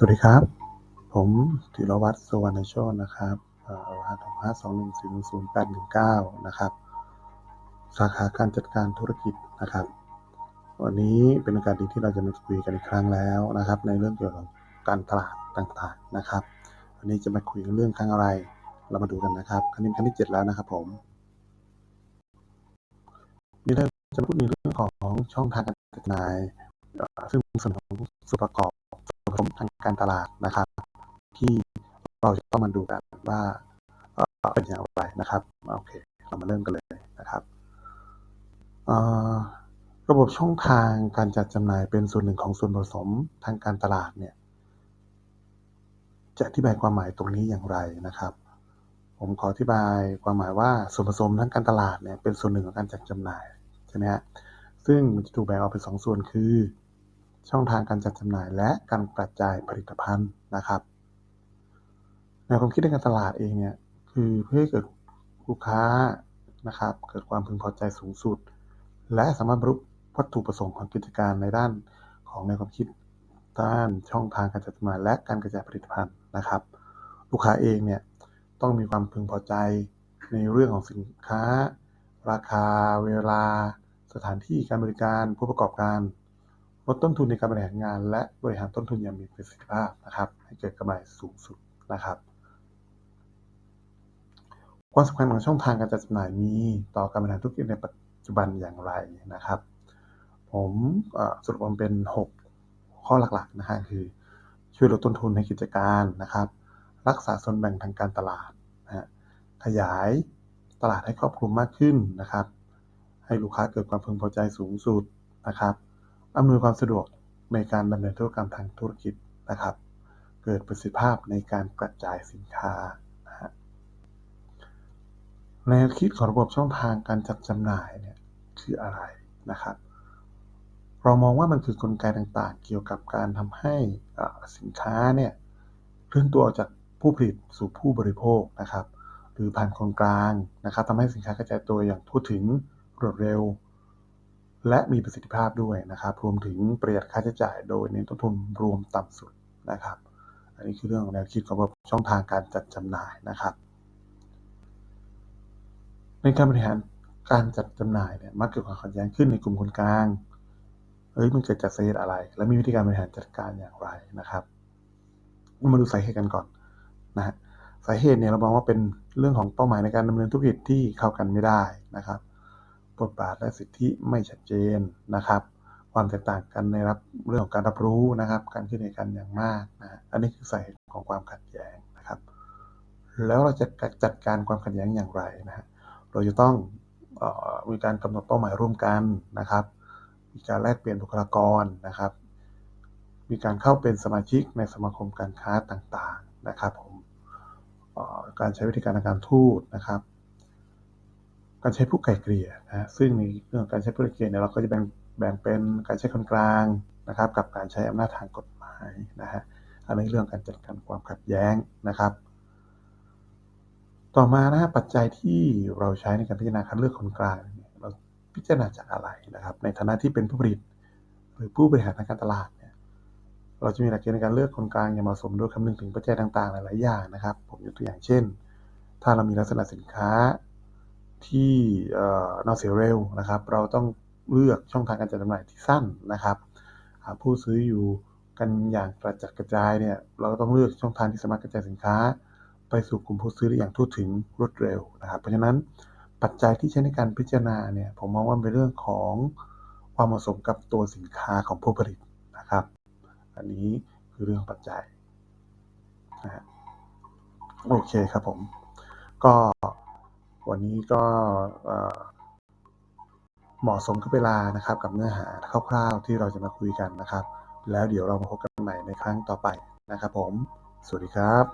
สวัสดีครับ ผมธีรวัตรสุวรรณโชตนะครับรหัสห้าสองหนึ่งสี่ศูนย์แปดหนึ่งเก้านะครับ สาขาการจัดการธุรกิจนะครับ วันนี้เป็นโอกาสดีที่เราจะมาคุยกันอีกครั้งแล้วนะครับ ในเรื่องเกี่ยวกับการตลาดต่างๆนะครับ วันนี้จะมาคุยกันเรื่องครั้งอะไร เรามาดูกันนะครับครั้งนี้ครั้งที่เจ็ดแล้วนะครับผมนี่เราจะพูดในเรื่องของช่องทางการจัดจำหน่ายซึ่งส่วนของส่วนประกอบ ส่วนผสมทางการตลาดนะครับ ที่เราจะต้องมาดูกันว่าเป็นอย่างไรนะครับโอเคเรามาเริ่มกันเลยนะครับระบบช่องทางการจัดจำหน่ายเป็นส่วนหนึ่งของส่วนผสมทางการตลาดเนี่ย จะอธิบายความหมายตรงนี้อย่างไรนะครับ ผมขออธิบายความหมายว่าส่วนผสมทางการตลาดเนี่ยเป็นส่วนหนึ่งของการจัดจำหน่ายใช่ไหมฮะซึ่งมันจะถูกแบ่งออกเป็นสองส่วนคือ ช่องทางการจัดจำหน่ายและการกระจายผลิตภัณฑ์นะครับแนวความคิดในการตลาดเองเนี่ยคือเพื่อให้เกิดลูกค้านะครับ เกิดความพึงพอใจสูงสุด และสามารถบรรลุวัตถุประสงค์ของกิจการในด้านของแนวความคิดด้านช่องทางการจัดจำหน่ายและการกระจายผลิตภัณฑ์นะครับ ลูกค้าเองเนี่ยต้องมีความพึงพอใจในเรื่องของสินค้า ราคา เวลา สถานที่การบริการผู้ประกอบการ ลดต้นทุนในการบริหารงาน และบริหารต้นทุนอย่างมีประสิทธิภาพนะครับให้เกิดกำไรสูงสุดนะครับความสำคัญของช่องทางการจัดจำหน่ายมีต่อการบริหารธุรกิจในปัจจุบันอย่างไรนะครับ ผมสรุปออกมาเป็น 6 ข้อหลักๆนะฮะคือ ช่วยลดต้นทุนในกิจการนะครับ รักษาส่วนแบ่งทางการตลาดนะฮะขยายตลาดให้ครอบคลุมมากขึ้นนะครับ ให้ลูกค้าเกิดความพึงพอใจสูงสุดนะครับ อำนวยความสะดวกในการดำเนินธุรกรรมทางธุรกิจนะครับ เกิดประสิทธิภาพในการกระจายสินค้านะฮะแนวคิดของระบบช่องทางการจัดจำหน่ายเนี่ยคืออะไรนะครับ เรามองว่ามันคือกลไกต่างๆ เกี่ยวกับการทำให้สินค้าเนี่ยเคลื่อนตัวออกจากผู้ผลิตสู่ผู้บริโภคนะครับ หรือผ่านคนกลางนะครับทำให้สินค้ากระจายตัวอย่างทั่วถึงรวดเร็ว และมีประสิทธิภาพด้วยนะครับ รวมถึงประหยัดค่าใช้จ่ายโดยเน้นต้นทุนรวมต่ำสุดนะครับ อันนี้คือเรื่องของแนวคิดของระบบช่องทางการจัดจำหน่ายนะครับ ในการบริหารการจัดจำหน่ายเนี่ยมักเกิดความขัดแย้งขึ้นในกลุ่มคนกลางเอ้ยมันเกิดจากสาเหตุอะไร และมีวิธีการบริหารจัดการอย่างไรนะครับ มาดูสาเหตุกันก่อนนะฮะสาเหตุเนี่ยเรามองว่าเป็นเรื่องของเป้าหมายในการดำเนินธุรกิจที่เข้ากันไม่ได้นะครับ บทบาทและสิทธิไม่ชัดเจนนะครับ ความแตกต่างกันในรับเรื่องของการรับรู้นะครับ การคิดเห็นกันอย่างมากนะฮะอันนี้คือสาเหตุของความขัดแย้งนะครับ แล้วเราจะจัดการความขัดแย้งอย่างไรนะฮะเราจะต้องออมีการกำหนดเป้าหมายร่วมกันนะครับ มีการแลกเปลี่ยนบุคลากรนะครับ มีการเข้าเป็นสมาชิกในสมาคมการค้าต่างๆนะครับผมการใช้วิธีการทางการทูตนะครับ การใช้ผู้ไกล่เกลี่ยนะฮะซึ่งในเรื่องการใช้ผู้ไกล่เกลี่ยเนี่ยเราก็จะแบ่งแบ่งเป็นการใช้คนกลางนะครับ กับการใช้อำนาจทางกฎหมายนะฮะอันนี้เรื่องการจัดการความขัดแย้งนะครับ ต่อมานะฮะปัจจัยที่เราใช้ในการพิจารณาคัดเลือกคนกลางเนี่ยเราพิจารณาจากอะไรนะครับ ในฐานะที่เป็นผู้ผลิต หรือผู้บริหารทางการตลาดเนี่ยเราจะมีหลักเกณฑ์ในการเลือกคนกลางอย่างเหมาะสมโดยคำนึงถึงปัจจัยต่างๆ หลายๆอย่างนะครับ ผมยกตัวอย่างเช่น ถ้าเรามีลักษณะสินค้า ที่นอเสียเร็วนะครับเราต้องเลือกช่องทางการจัดจำหน่ายที่สั้นนะครับ ผู้ซื้ออยู่กันอย่างกระจัดกระจายเนี่ยเราก็ต้องเลือกช่องทางที่สามารถกระจายสินค้า ไปสู่กลุ่มผู้ซื้อได้อย่างทั่วถึงรวดเร็วนะครับ เพราะฉะนั้นปัจจัยที่ใช้ในการพิจารณาเนี่ยผมมองว่าเป็นเรื่องของความเหมาะสมกับตัวสินค้าของผู้ผลิตนะครับ อันนี้คือเรื่องปัจจัยนะฮะโอเคครับผมก็ วันนี้ก็เหมาะสมกับเวลานะครับ กับเนื้อหาคร่าวๆที่เราจะมาคุยกันนะครับ แล้วเดี๋ยวเรามาพบกันใหม่ในครั้งต่อไปนะครับผม สวัสดีครับ